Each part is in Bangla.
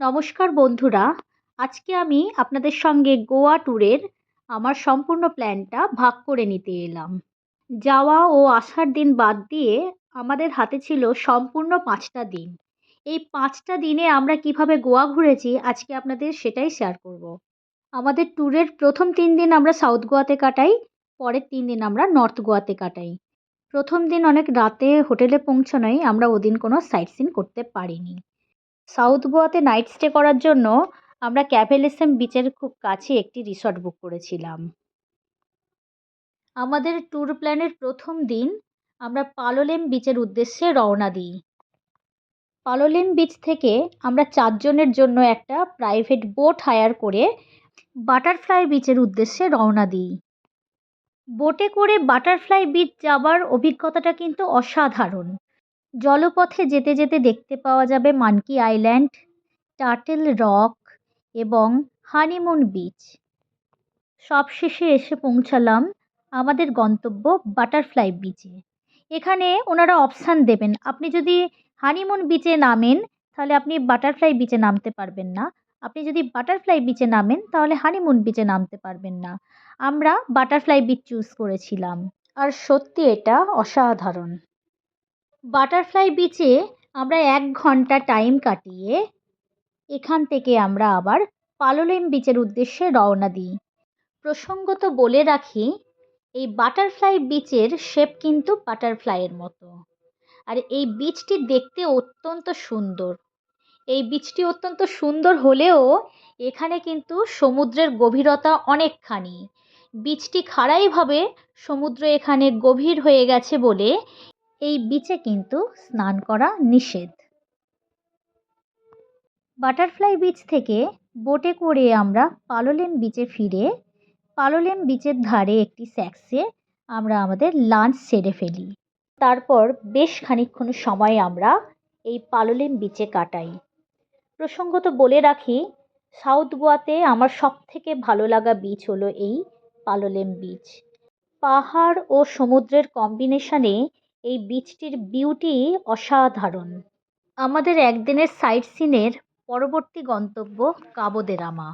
নমস্কার বন্ধুরা, আজকে আমি আপনাদের সঙ্গে গোয়া ট্যুরের আমার সম্পূর্ণ প্ল্যানটা ভাগ করে নিতে এলাম। যাওয়া ও আসার দিন বাদ দিয়ে আমাদের হাতে ছিল সম্পূর্ণ পাঁচটা দিন। এই পাঁচটা দিনে আমরা কীভাবে গোয়া ঘুরেছি আজকে আপনাদের সেটাই শেয়ার করব। আমাদের ট্যুরের প্রথম তিন দিন আমরা সাউথ গোয়াতে কাটাই, পরের তিন দিন আমরা নর্থ গোয়াতে কাটাই। প্রথম দিন অনেক রাতে হোটেলে পৌঁছানোয় আমরা ওদিন কোনো সাইট সিন করতে পারিনি। সাউথ গোয়াতে নাইট স্টে করার জন্য আমরা ক্যাভেলেসেম বিচের খুব কাছে একটি রিসর্ট বুক করেছিলাম। আমাদের ট্যুর প্ল্যানের প্রথম দিন আমরা পালোলেম বিচের উদ্দেশ্যে রওনা দিই। পালোলেম বিচ থেকে আমরা চারজনের জন্য একটা প্রাইভেট বোট হায়ার করে বাটারফ্লাই বিচের উদ্দেশ্যে রওনা দিই। বোটে করে বাটারফ্লাই বিচ যাবার অভিজ্ঞতাটা কিন্তু অসাধারণ। জলপথে যেতে যেতে দেখতে পাওয়া যাবে মানকি আইল্যান্ড, টার্টেল রক এবং হানিমুন বিচ। সবশেষে এসে পৌঁছালাম আমাদের গন্তব্য বাটারফ্লাই বিচে। এখানে ওনারা অপশান দেবেন। আপনি যদি হানিমুন বিচে নামেন, তাহলে আপনি বাটারফ্লাই বিচে নামতে পারবেন না। আপনি যদি বাটারফ্লাই বিচে নামেন, তাহলে হানিমুন বিচে নামতে পারবেন না। আমরা বাটারফ্লাই বিচ চুজ করেছিলাম। আর সত্যি এটা অসাধারণ। বাটারফ্লাই বিচে আমরা এক ঘণ্টা টাইম কাটিয়ে এখান থেকে আমরা আবার পালোলেম বিচের উদ্দেশ্যে রওনা দিই। প্রসঙ্গত বলে রাখি, এই বাটারফ্লাই বিচের শেপ কিন্তু বাটারফ্লাইয়ের মতো। আর এই বিচটি দেখতে অত্যন্ত সুন্দর। এই বিচটি অত্যন্ত সুন্দর হলেও এখানে কিন্তু সমুদ্রের গভীরতা অনেকখানি। বিচটি খাড়াইভাবে সমুদ্র এখানে গভীর হয়ে গেছে বলে এই বিচে কিন্তু স্নান করা নিষেধ। বাটারফ্লাই বিচ থেকে বোটে করে আমরা পালোলেম বিচে ফিরে পালোলেম বিচের ধারে একটি স্যাক্সে আমরা আমাদের লাঞ্চ সেরে ফেলি। তারপর বেশ খানিক্ষণ সময় আমরা এই পালোলেম বিচে কাটাই। প্রসঙ্গত বলে রাখি সাউথ গোয়াতে আমার সব থেকে ভালো লাগা বিচ হলো এই পালোলেম বিচ পাহাড় ও সমুদ্রের কম্বিনেশনে এই বিচটির বিউটি অসাধারণ। আমাদের একদিনের সাইট সিনের পরবর্তী গন্তব্য কাবোদেরামা।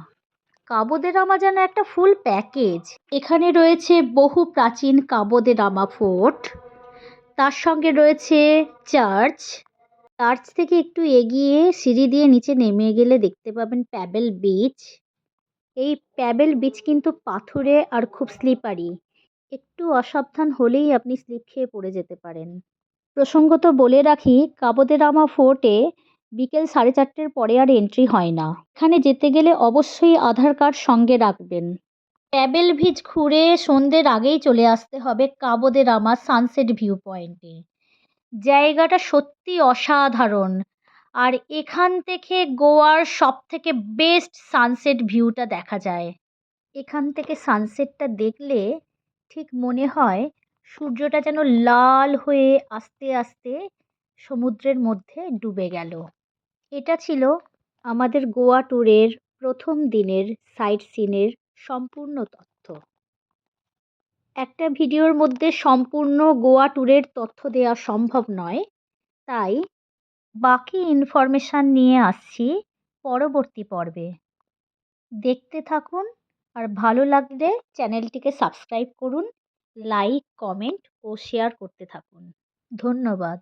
কাবোদেরামা যেন একটা ফুল প্যাকেজ এখানে রয়েছে বহু প্রাচীন কাবোদেরামা ফোর্ট তার সঙ্গে রয়েছে চার্চ চার্চ থেকে একটু এগিয়ে সিঁড়ি দিয়ে নিচে নেমে গেলে দেখতে পাবেন প্যাবেল বিচ এই প্যাবেল বিচ কিন্তু পাথুরে আর খুব স্লিপারি একটু অসাবধান হলেই আপনি স্লিপ খেয়ে পড়ে যেতে পারেন। প্রসঙ্গত বলে রাখি, কাবোদেরামা ফোর্টে বিকেল সাড়ে চারটের পরে আর এন্ট্রি হয় না। এখানে যেতে গেলে অবশ্যই আধার কার্ড সঙ্গে রাখবেন। প্যাবেল ভিজ ঘুরে সন্ধ্যের আগেই চলে আসতে হবে কাবোদেরামা সানসেট ভিউ পয়েন্টে। জায়গাটা সত্যি অসাধারণ। আর এখান থেকে গোয়ার সব থেকে বেস্ট সানসেট ভিউটা দেখা যায়। এখান থেকে সানসেটটা দেখলে ঠিক মনে হয় সূর্যটা যেন লাল হয়ে আস্তে আস্তে সমুদ্রের মধ্যে ডুবে গেল। এটা ছিল আমাদের গোয়া ট্যুরের প্রথম দিনের সাইট সিনের সম্পূর্ণ তথ্য। একটা ভিডিওর মধ্যে সম্পূর্ণ গোয়া ট্যুরের তথ্য দেওয়া সম্ভব নয়, তাই বাকি ইনফরমেশান নিয়ে আসছি পরবর্তী পর্বে। দেখতে থাকুন আর ভালো লাগলে চ্যানেলটিকে সাবস্ক্রাইব করুন লাইক কমেন্ট ও শেয়ার করতে থাকুন। ধন্যবাদ।